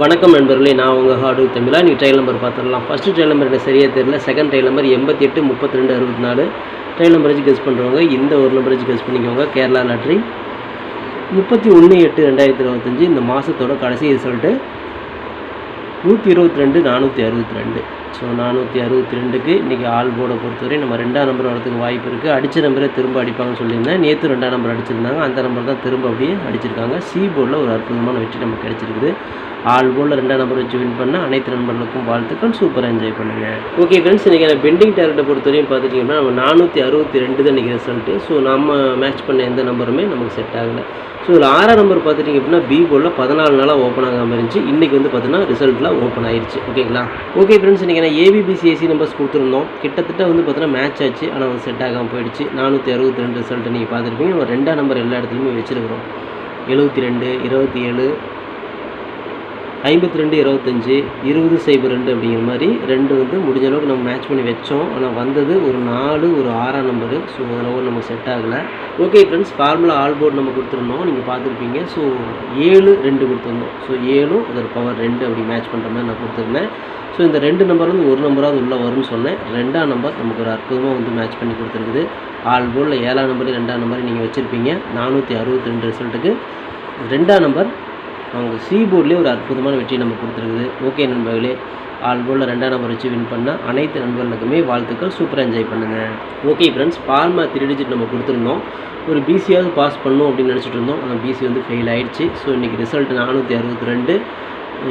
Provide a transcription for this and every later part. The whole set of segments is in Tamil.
வணக்கம் நண்பர்களே நான் உங்கள் ஹார்டு தமிழா. நீ ட்ரையல் நம்பர் பார்த்துடலாம். ஃபஸ்ட்டு ட்ரையல் நம்பர் எனக்கு சரியாக தெரியல. செகண்ட் ட்ரையல் நம்பர் எண்பத்தி எட்டு முப்பத்தி ரெண்டு அறுபத்தி நாலு. ட்ரையல் நம்பர் வச்சு கெஸ் பண்ணுறவங்க இந்த ஒரு நம்பர் வச்சு கெஸ் பண்ணிக்கோங்க. கேரளா லாட்ரி முப்பத்தி ஒன்று எட்டு ரெண்டாயிரத்தி இருபத்தஞ்சி இந்த மாதத்தோட கடைசி ரிசல்ட்டு நூற்றி இருபத்தி ரெண்டு நானூற்றி அறுபத்தி ரெண்டு. ஸோ நானூற்றி அறுபத்தி ரெண்டுக்கு இன்றைக்கி ஆல் போர்டை பொறுத்தவரை நம்ம ரெண்டாம் நம்பர் வரதுக்கு வாய்ப்பு இருக்குது அடித்த நம்பரே திரும்ப அடிப்பாங்கன்னு சொல்லியிருந்தேன். நேற்று ரெண்டாம் நம்பர் அடிச்சிருந்தாங்க. அந்த நம்பர் தான் திரும்ப அப்படியே அடிச்சிருக்காங்க. சி போர்டில் ஒரு அற்புதமான வெற்றி நமக்கு கிடச்சிருக்குது. ஆல் போர்டில் ரெண்டாம் நம்பர் வச்சு வின் பண்ண அனைத்து நண்பர்களுக்கும் வாழ்த்துக்கள். சூப்பராக என்ஜாய் பண்ணுங்கள் ஓகே ஃப்ரெண்ட்ஸ் இன்றைக்கி பெண்டிங் டேரக்டை பொறுத்தவரையும் பார்த்துட்டிங்கன்னா நம்ம நானூற்றி அறுபத்தி ரெண்டு தான் இன்றைக்கி ரிசல்ட்டு ஸோ நம்ம மேட்ச் பண்ண எந்த நம்பருமே நமக்கு செட் ஆகலை. ஸோ இதில் ஆறாம் நம்பர் பார்த்துட்டிங்க அப்படின்னா பி போர்டில் பதினாலு நாளாக ஓப்பன் ஆகாமல் இருந்துச்சு. இன்றைக்கி வந்து பார்த்தீங்கன்னா ரிசல்ட்டில் ஓப்பன் ஆயிடுச்சு ஓகேங்களா ஓகே ஃப்ரெண்ட்ஸ் இன்றைக்கி பார்த்தீங்கன்னா ஏபிபிசிஎஸ்சி நம்பர்ஸ் கொடுத்துருந்தோம். கிட்டத்தட்ட வந்து பார்த்தீங்கன்னா மேட்ச் ஆச்சு. ஆனால் வந்து செட் ஆகாமல் போயிடுச்சு. நானூற்றி அறுபத்தி ரெண்டு ரிசல்ட்டு நீங்கள் பார்த்துருப்பீங்க. நம்ம ரெண்டாம் நம்பர் எல்லா இடத்துலையுமே வச்சுருக்கிறோம். எழுபத்தி ரெண்டு இருபத்தி ஏழு ஐம்பத்தி ரெண்டு இருபத்தஞ்சி இருபது சைபர் ரெண்டு அப்படிங்கிற மாதிரி ரெண்டு வந்து முடிஞ்ச அளவுக்கு நம்ம மேட்ச் பண்ணி வச்சோம். ஆனால் வந்தது ஒரு நாலு ஒரு ஆறாம் நம்பரு ஸோ அதில் நமக்கு செட் ஆகலை. Okay friends formula all board நம்ம கொடுத்துருந்தோம். நீங்கள் பார்த்துருப்பீங்க. ஸோ ஏழு ரெண்டு கொடுத்துருந்தோம். ஸோ ஏழும் அதோட பவர் ரெண்டு அப்படி மேட்ச் பண்ணுற மாதிரி நான் கொடுத்துருந்தேன். ஸோ இந்த ரெண்டு நம்பர் வந்து ஒரு நம்பராவது உள்ளே வரும்னு சொன்னேன். ரெண்டாம் நம்பர் நமக்கு ஒரு அற்புதமாக வந்து மேட்ச் பண்ணி கொடுத்துருக்குது. ஆல் போர்டில் ஏழாம் நம்பர் ரெண்டாம் நம்பர் நீங்கள் வச்சுருப்பீங்க. நானூற்றி அறுபத்தி ரெண்டு ரிசல்ட்டுக்கு ரெண்டாம் நம்பர் அவங்க சி போர்ட்லேயே ஒரு அற்புதமான வெற்றியை நம்ம கொடுத்துருக்குது. ஓகே நண்பர்களே ஆல் போர்டில் ரெண்டாம் நம்பர் வச்சு வின் பண்ண அனைத்து நண்பர்களுக்குமே வாழ்த்துக்கள் சூப்பராக என்ஜாய் பண்ணுங்கள் okay friends formula three digit நம்ம கொடுத்துருந்தோம். ஒரு பிசியாவது பாஸ் பண்ணணும் அப்படின்னு நினச்சிட்டு இருந்தோம். ஆனால் பிசி வந்து ஃபெயில் ஆகிடுச்சு ஸோ இன்றைக்கி ரிசல்ட் நானூற்றி அறுபத்தி ரெண்டு.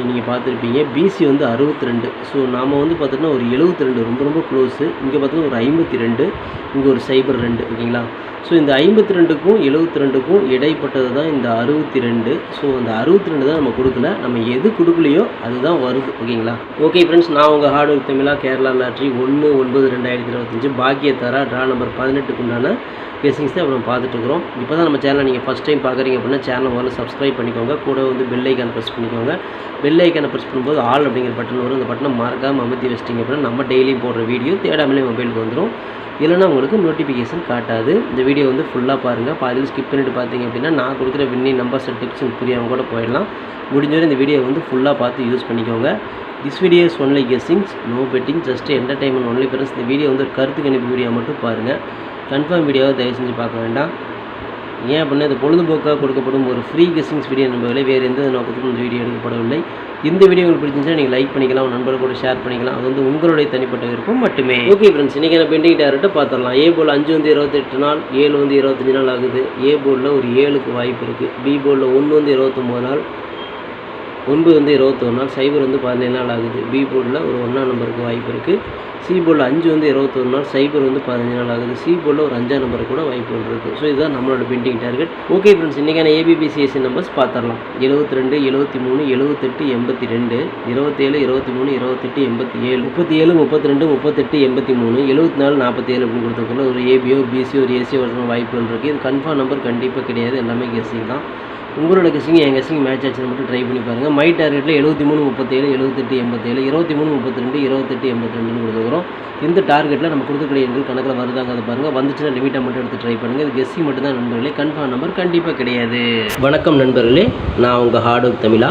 நீங்கள் பார்த்துருப்பீங்க. பிசி வந்து அறுபத்தி ரெண்டு ஸோ நாம் வந்து பார்த்தோன்னா ஒரு எழுபத்தி ரெண்டு ரொம்ப ரொம்ப க்ளோஸு இங்கே பார்த்தோன்னா ஒரு ஐம்பத்தி ரெண்டு இங்கே ஒரு சைபர் ரெண்டு ஓகேங்களா? ஸோ இந்த ஐம்பத்தி ரெண்டுக்கும் எழுபத்தி ரெண்டுக்கும் இடைப்பட்டது தான் இந்த அறுபத்தி ரெண்டு ஸோ அந்த அறுபத்தி ரெண்டு தான் நம்ம கொடுக்கல. நம்ம எது கொடுக்கலையோ அதுதான் வருது ஓகேங்களா? ஓகே ஃப்ரெண்ட்ஸ் நான் உங்கள் ஹார்ட் ஒர்க் தமிழா கேரளா லாட்ரி ஒன்று ஒன்பது ரெண்டாயிரத்தி இருபத்தஞ்சு தரா ட்ரா நம்பர் பதினெட்டுக்குண்டான பேசிங்ஸே தான் அப்புறம் பார்த்துட்டு இருக்கிறோம் இப்போ தான் நம்ம சேனலை நீங்கள் ஃபஸ்ட் டைம் பார்க்குறீங்க அப்படின்னா சேனலை முதல்ல சப்ஸ்கிரைப் பண்ணிக்கோங்க. கூட வந்து பெல் ஐக்கான ப்ரெஸ் பண்ணிக்கோங்க. பெல் ஐக்கானை ப்ரெஸ் பண்ணும்போது ஆல் அப்படிங்கிற பட்டன் வரும். அந்த பட்டனை மறக்காமல் அமர்த்தி வச்சிட்டிங்க அப்படின்னா நம்ம டெய்லியும் போடுற வீடியோ தேடாமலே மொபைலுக்கு வந்துடும் இல்லைனா உங்களுக்கு நோட்டிஃபிகேஷன் காட்டாது. இந்த வீடியோ வந்து ஃபுல்லாக பாருங்கள் பாதியில் ஸ்கிப் பண்ணிட்டு பார்த்தீங்க அப்படின்னா நான் கொடுக்குற வின்னி நம்பர்ஸ் டிப்ஸ் புரியாமல் கூட போயிடலாம். முடிஞ்சவரை இந்த வீடியோ வந்து ஃபுல்லாக பார்த்து யூஸ் பண்ணிக்கோங்க. This video is only guessings no betting just entertainment only friends இந்த வீடியோ வந்து ஒரு கருத்து கணிப்பு வீடியோ மட்டும் பாருங்கள் கன்ஃபார்ம் வீடியோவை தயவு செஞ்சு பார்க்க வேண்டாம். ஏன் அப்படின்னா இது பொழுதுபோக்காக கொடுக்கப்படும் ஒரு ஃப்ரீ கெஸ்டிங்ஸ் வீடியோ நம்பவில்லை வேறு எந்த நோக்கத்துக்கும் இந்த வீடியோ எடுக்கப்படவில்லை. இந்த வீடியோ உங்களுக்கு பிடிச்சிருந்தா நீங்கள் லைக் பண்ணிக்கலாம் உங்கள் நண்பர்கள் கூட ஷேர் பண்ணிக்கலாம். அது வந்து உங்களுடைய தனிப்பட்ட விருப்பம் மட்டுமே. ஓகே ஃப்ரெண்ட்ஸ் இன்றைக்கி நான் பெண்டிங் டேரக்டாக பார்த்துடலாம். ஏ போல் அஞ்சு வந்து இருபத்தெட்டு நாள் ஏழு வந்து இருபத்தஞ்சு நாள் ஆகுது. ஏ போர்டில் ஒரு ஏழுக்கு வாய்ப்பு இருக்குது பி போர்டில் ஒன்று வந்து இருபத்தொம்போது நாள் ஒன்பது வந்து இருபத்தொரு நாள் சைபர் வந்து பதினேழு நாள் ஆகுது. பி போர்டில் ஒரு ஒன்றாம் நம்பருக்கு வாய்ப்பு இருக்குது சி போர்டில் அஞ்சு வந்து இருபத்தொரு நாள் சைபர் வந்து பதினஞ்சு நாள் ஆகுது. சி போர்டில் ஒரு அஞ்சாம் நம்பருக்கு கூட வாய்ப்புகள் இருக்குது ஸோ இதுதான் நம்மளோட பெண்டிங் டார்கெட். ஓகே ஃப்ரெண்ட்ஸ் இன்றைக்கான ஏபிபிசிஎஸ்சி நம்பர்ஸ் பார்த்துடலாம் எழுபத்தி ரெண்டு எழுபத்தி மூணு எழுபத்தெட்டு எண்பத்தி ரெண்டு இருபத்தேழு இருபத்தி மூணு இருபத்தெட்டு எண்பத்தி ஏழு முப்பத்தி ஏழு முப்பத்தி ரெண்டு முப்பத்தெட்டு எண்பத்தி மூணு எழுபத்தி நாலு நாற்பத்தி ஏழு அப்படின்னு கொடுத்துருக்கோம் ஒரு ஏபிஓ பிசிஓ ஒரு ஏசி வரதுக்கு வாய்ப்புகள் இருக்குது இது கன்ஃபார்ம் நம்பர் கண்டிப்பாக கிடையாது. எல்லாமே கெஸ்ஸிங் தான். உங்களோட கெஸிங் என் கெஸிங் மேட்ச் ஆச்சுன்னு மட்டும் ட்ரை பண்ணி பாருங்கள் மை டார்கெட்டில் எழுபத்தி மூணு முப்பத்தேழு எழுபத்தெட்டு எண்பத்தேழு இருபத்தி மூணு முப்பத்தி ரெண்டு இருபத்தெட்டு எண்பத்தி ரெண்டுன்னு கொடுத்துருக்குறோம். இந்த டார்கெட்டில் நம்ம கொடுக்கக்கூடிய எண்கள் கணக்கில் வருதாங்க அதை பாருங்கள் வந்துச்சுன்னா லிமிட்டை மட்டும் எடுத்து ட்ரை பண்ணுங்கள் இது கெஸ்ஸிங் மட்டும் தான் நண்பர்களே. கன்ஃபார்ம் நம்பர் கண்டிப்பாக கிடையாது. வணக்கம் நண்பர்களே. நான் உங்கள் ஹார்ட் ஒர்க் தமிழா.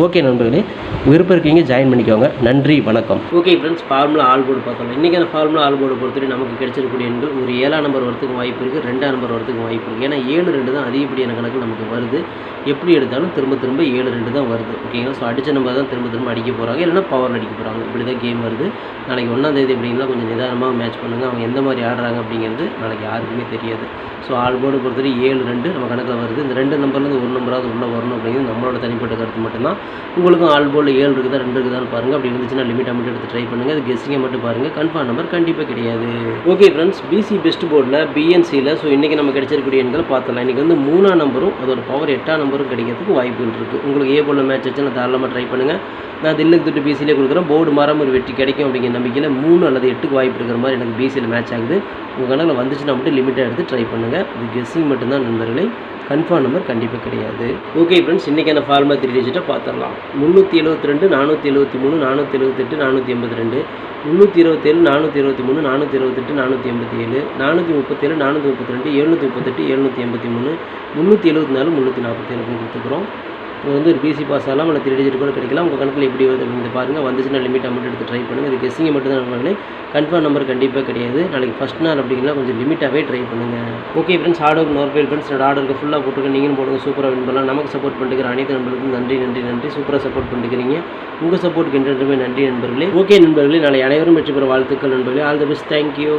ஓகே நண்பர்களே விருப்பம் இருக்கீங்க ஜாயின் பண்ணிக்கோங்க. நன்றி வணக்கம். Okay friends formula all board பார்த்தோம் இன்றைக்கி அந்த ஃபார்முலா ஆல் போர்டு பொறுத்தவரை நமக்கு கிடைச்சிருக்கக்கூடிய எண்கள் ஒரு ஏழாம் நம்பர் வரத்துக்கு வாய்ப்பு இருக்குது ரெண்டாம் நம்பர் வரத்துக்கு வாய்ப்பு இருக்குது ஏன்னா ஏழு ரெண்டு தான் அதிகப்படியான கணக்கு நமக்கு வருது. எப்படி எடுத்தாலும் திரும்ப திரும்ப ஏழு ரெண்டு தான் வருது. ஓகேங்களா ஸோ அடித்த நம்பர் தான் திரும்ப திரும்ப அடிக்க போகிறாங்க இல்லைனா பவர் அடிக்க போகிறாங்க இப்படி தான் கேம் வருது. நாளைக்கு ஒன்றாம் தேதி அப்படின்னா கொஞ்சம் நிதானமாக மேட்ச் பண்ணுங்கள் அவங்க எந்த மாதிரி ஆடுறாங்க அப்படிங்கிறது நாளைக்கு யாருக்குமே தெரியாது. ஸோ ஆல் போர்டு பொறுத்தவரை ஏழு ரெண்டு நம்ம கணக்கில் வருது. இந்த ரெண்டு நம்பர்லேருந்து ஒரு நம்பராவது உள்ளே வரணும் அப்படிங்கிறது நம்மளோட தனிப்பட்ட கருத்து மட்டும்தான். உங்களுக்கும் ஆல் போல் ஏழு இருக்குதா ரெண்டு இருக்குதான்னு பாருங்கள் அப்படி இருந்துச்சுன்னா லிமிட்டாக மட்டும் எடுத்து ட்ரை பண்ணுங்கள் அது கெஸ்ஸிங்கை மட்டும் பாருங்கள் கன்ஃபார்ம் நம்பர் கண்டிப்பாக கிடையாது. ஓகே ஃப்ரெண்ட்ஸ் பிசி பெஸ்ட் போர்டில் பிஎன்சியில் ஸோ இன்றைக்கி நம்ம கிடைச்சிருக்கக்கூடிய எண்கள் பார்த்தலாம் இன்றைக்கி வந்து மூணாம் நம்பரும் அதோட பவர் எட்டாம் நம்பரும் கிடைக்கிறதுக்கு வாய்ப்புகள் இருக்குது உங்களுக்கு ஏ போல் மேட்ச் வச்சுன்னா தாராளமாக ட்ரை பண்ணுங்கள் நான் தில்லுக்கு தொட்டு பிசியிலே கொடுக்குறேன். போர்டு மரம் ஒரு வெற்றி கிடைக்கும் அப்படிங்கிற நம்பிக்கையில் மூணு அல்லது எட்டுக்கு வாய்ப்பு இருக்கிற மாதிரி எனக்கு பிசியில் மேட்ச் ஆகுது. உங்கள் கணக்கில் வந்துச்சுன்னா மட்டும் லிமிட்டாக எடுத்து ட்ரை பண்ணுங்கள் இது கெஸ்ஸிங் மட்டும்தான் நண்பர்களே. கன்ஃபார்ம் நம்பர் கண்டிப்பாக கிடையாது. ஓகே ஃப்ரெண்ட்ஸ் இன்றைக்கான ஃபார்மா த்ரீ டிஜிட்டை பார்த்துடலாம். முந்நூற்றி எழுபத்தி ரெண்டு நானூற்றி எழுபத்தி மூணு நானூற்றி எழுபத்தெட்டு நானூற்றி எண்பத்தி ரெண்டு. முந்நூற்றி இருபத்தேழு நானூற்றி இருபத்தி மூணு நானூற்றி இருபத்தெட்டு நானூற்றி எண்பத்தி ஏழு. நானூற்றி முப்பத்தேழு நானூற்றி முப்பத்தி ரெண்டு எழுநூற்றி முப்பத்தெட்டு எழுநூற்றி எண்பத்தி மூணு. முந்நூற்றி எழுபத்தி நாலு முந்நூற்றி நாற்பத்தேழு கொடுத்துக்கிறோம் இது வந்து ஒரு பிசி பாஸ் ஆகலாம் இல்லை த்ரீ டிஜிட் கூட கிடைக்கலாம். உங்கள் கணக்கில் எப்படி வருது அப்படின்னு பாருங்கள் வந்துச்சுன்னா லிமிட் அமௌண்ட் எடுத்து ட்ரை பண்ணுங்கள் இது கெஸ்ஸிங்கை மட்டும் தான் நண்பர்களே கன்ஃபார்ம் நம்பர் கண்டிப்பாக கிடையாது. நாளைக்கு ஃபஸ்ட் நாள் அப்படிங்கன்னா கொஞ்சம் லிமிட்டாகவே ட்ரை பண்ணுங்கள் ஓகே ஃப்ரெண்ட்ஸ் ஆர்டர் நோர்பேல் ஃப்ரெண்ட்ஸ் என்னோட ஆர்டருக்கு ஃபுல்லாக போட்டுருக்கேன். நீங்களும் போடுங்க. சூப்பராக வின் பண்ணலாம். நமக்கு சப்போர்ட் பண்ணிக்கிற அனைத்து நண்பர்களுக்கும் நன்றி நன்றி நன்றி. சூப்பராக சப்போர்ட் பண்ணிக்கிறீங்க. உங்கள் சப்போர்ட்டுக்கு என்றென்றுமே நன்றி நண்பர்களே. ஓகே நண்பர்களே நாளை அனைவரும் வெற்றி பெற வாழ்த்துக்கள் நண்பர்களே. All the best thank you